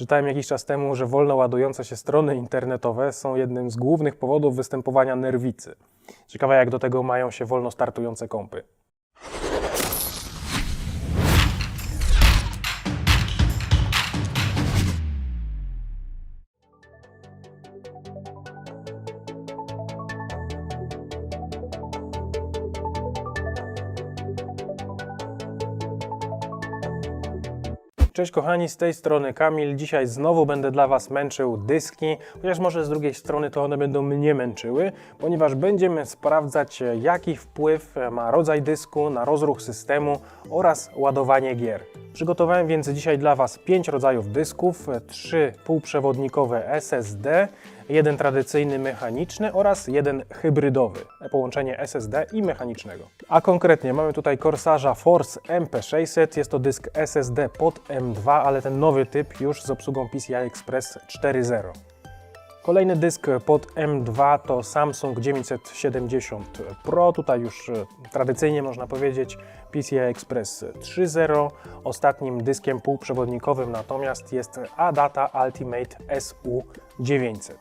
Czytałem jakiś czas temu, że wolno ładujące się strony internetowe są jednym z głównych powodów występowania nerwicy. Ciekawe, jak do tego mają się wolno startujące kompy. Cześć kochani, z tej strony Kamil. Dzisiaj znowu będę dla Was męczył dyski, chociaż może z drugiej strony to one będą mnie męczyły, ponieważ będziemy sprawdzać jaki wpływ ma rodzaj dysku na rozruch systemu oraz ładowanie gier. Przygotowałem więc dzisiaj dla Was 5 rodzajów dysków, 3 półprzewodnikowe SSD, jeden tradycyjny mechaniczny oraz jeden hybrydowy, połączenie SSD i mechanicznego. A konkretnie mamy tutaj Corsarza Force MP600, jest to dysk SSD pod M2, ale ten nowy typ już z obsługą PCI Express 4.0. Kolejny dysk pod M2 to Samsung 970 Pro. Tutaj już e, tradycyjnie można powiedzieć PCI Express 3.0. Ostatnim dyskiem półprzewodnikowym natomiast jest Adata Ultimate SU900.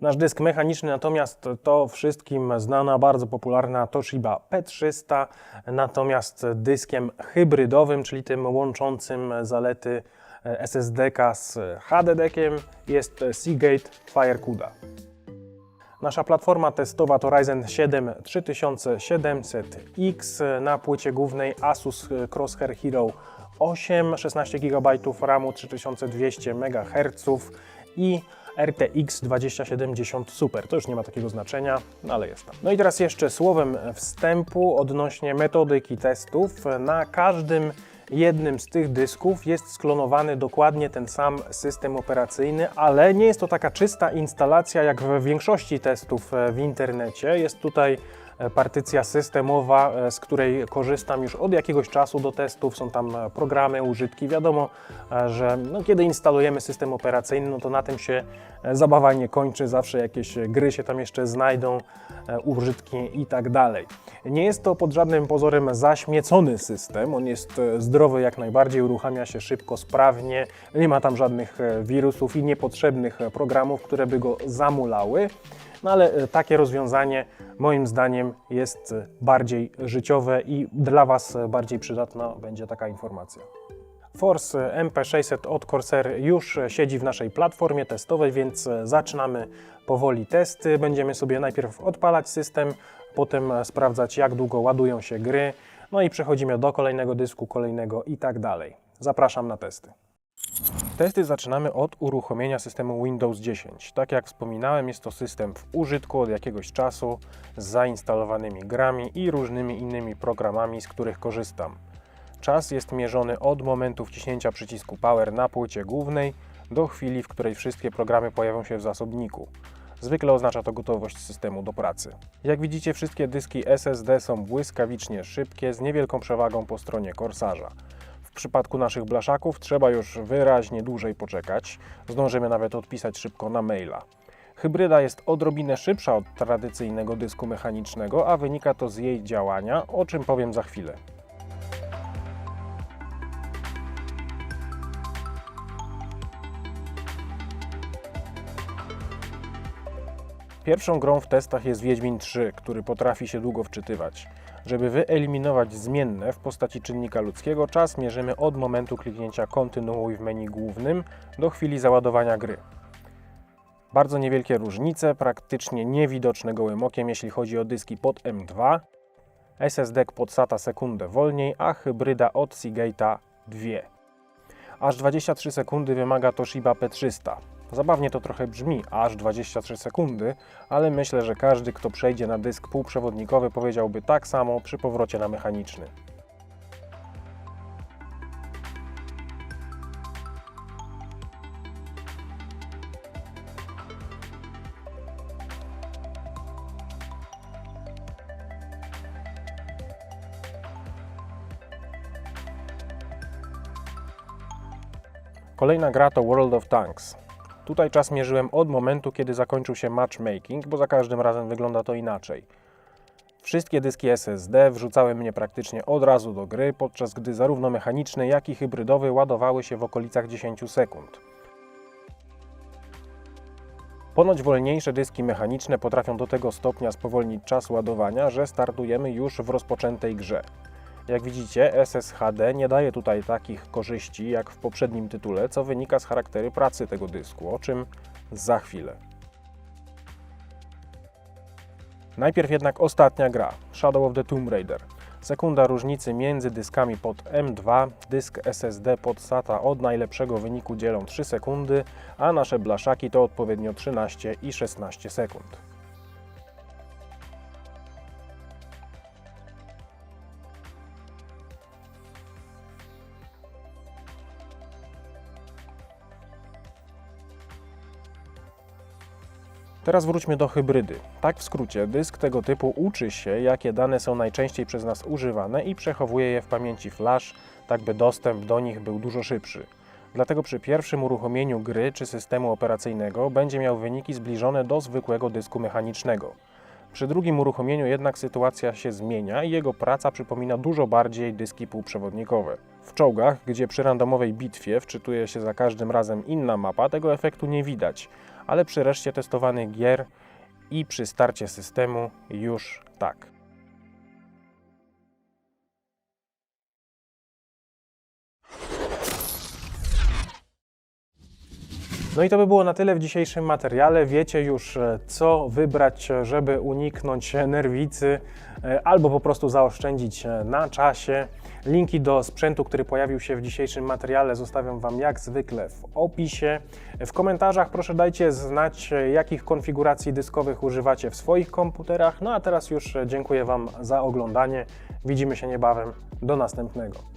Nasz dysk mechaniczny natomiast to wszystkim znana, bardzo popularna Toshiba P300, natomiast dyskiem hybrydowym, czyli tym łączącym zalety SSD-ka z HDD-kiem jest Seagate FireCuda. Nasza platforma testowa to Ryzen 7 3700X na płycie głównej Asus Crosshair Hero 8, 16 GB RAMu, 3200 MHz i RTX 2070 Super. To już nie ma takiego znaczenia, no ale jest tam. No i teraz jeszcze słowem wstępu odnośnie metodyki testów. Na każdym jednym z tych dysków jest sklonowany dokładnie ten sam system operacyjny, ale nie jest to taka czysta instalacja jak w większości testów w internecie. Jest tutaj partycja systemowa, e, z której korzystam już od jakiegoś czasu do testów. Są tam e, programy, użytki. Wiadomo, e, że no, kiedy instalujemy system operacyjny, no to na tym się zabawa nie kończy. Zawsze jakieś gry się tam jeszcze znajdą, użytki i tak dalej. Nie jest to pod żadnym pozorem zaśmiecony system. On jest zdrowy jak najbardziej, uruchamia się szybko, sprawnie. Nie ma tam żadnych wirusów i niepotrzebnych programów, które by go zamulały. No ale e, takie rozwiązanie moim zdaniem jest e, bardziej życiowe i dla Was bardziej przydatna będzie taka informacja. Force MP600 od Corsair już siedzi w naszej platformie testowej, więc e, zaczynamy powoli testy. Będziemy sobie najpierw odpalać system, potem sprawdzać jak długo ładują się gry, no i przechodzimy do kolejnego dysku, kolejnego i tak dalej. Zapraszam na testy. Testy zaczynamy od uruchomienia systemu Windows 10. Tak jak wspominałem, jest to system w użytku od jakiegoś czasu z zainstalowanymi grami i różnymi innymi programami, z których korzystam. Czas jest mierzony od momentu wciśnięcia przycisku Power na płycie głównej do chwili, w której wszystkie programy pojawią się w zasobniku. Zwykle oznacza to gotowość systemu do pracy. Jak widzicie, wszystkie dyski SSD są błyskawicznie szybkie, z niewielką przewagą po stronie Corsarza. W przypadku naszych blaszaków trzeba już wyraźnie dłużej poczekać. Zdążymy nawet odpisać szybko na maila. Hybryda jest odrobinę szybsza od tradycyjnego dysku mechanicznego, a wynika to z jej działania, o czym powiem za chwilę. Pierwszą grą w testach jest Wiedźmin 3, który potrafi się długo wczytywać. Żeby wyeliminować zmienne w postaci czynnika ludzkiego, czas mierzymy od momentu kliknięcia kontynuuj w menu głównym do chwili załadowania gry. Bardzo niewielkie różnice, praktycznie niewidoczne gołym okiem, jeśli chodzi o dyski pod M2, SSD pod SATA sekundę wolniej, a hybryda od Seagate'a 2. Aż 23 sekundy wymaga Toshiba P300. Zabawnie to trochę brzmi, aż 23 sekundy, ale myślę, że każdy, kto przejdzie na dysk półprzewodnikowy, powiedziałby tak samo przy powrocie na mechaniczny. Kolejna gra to World of Tanks. Tutaj czas mierzyłem od momentu, kiedy zakończył się matchmaking, bo za każdym razem wygląda to inaczej. Wszystkie dyski SSD wrzucały mnie praktycznie od razu do gry, podczas gdy zarówno mechaniczny, jak i hybrydowy ładowały się w okolicach 10 sekund. Ponoć wolniejsze dyski mechaniczne potrafią do tego stopnia spowolnić czas ładowania, że startujemy już w rozpoczętej grze. Jak widzicie, SSHD nie daje tutaj takich korzyści jak w poprzednim tytule, co wynika z charakteru pracy tego dysku, o czym za chwilę. Najpierw jednak ostatnia gra, Shadow of the Tomb Raider. Sekunda różnicy między dyskami pod M2, dysk SSD pod SATA od najlepszego wyniku dzielą 3 sekundy, a nasze blaszaki to odpowiednio 13 i 16 sekund. Teraz wróćmy do hybrydy. Tak w skrócie, dysk tego typu uczy się, jakie dane są najczęściej przez nas używane i przechowuje je w pamięci flash, tak by dostęp do nich był dużo szybszy. Dlatego przy pierwszym uruchomieniu gry czy systemu operacyjnego będzie miał wyniki zbliżone do zwykłego dysku mechanicznego. Przy drugim uruchomieniu jednak sytuacja się zmienia i jego praca przypomina dużo bardziej dyski półprzewodnikowe. W czołgach, gdzie przy randomowej bitwie wczytuje się za każdym razem inna mapa, tego efektu nie widać, ale przy reszcie testowanych gier i przy starcie systemu już tak. No i to by było na tyle w dzisiejszym materiale. Wiecie już, e, co wybrać, e, żeby uniknąć nerwicy e, albo po prostu zaoszczędzić na czasie. Linki do sprzętu, który pojawił się w dzisiejszym materiale, zostawiam Wam jak zwykle w opisie. W komentarzach proszę dajcie znać, jakich konfiguracji dyskowych używacie w swoich komputerach. No a teraz już dziękuję Wam za oglądanie. Widzimy się niebawem. Do następnego.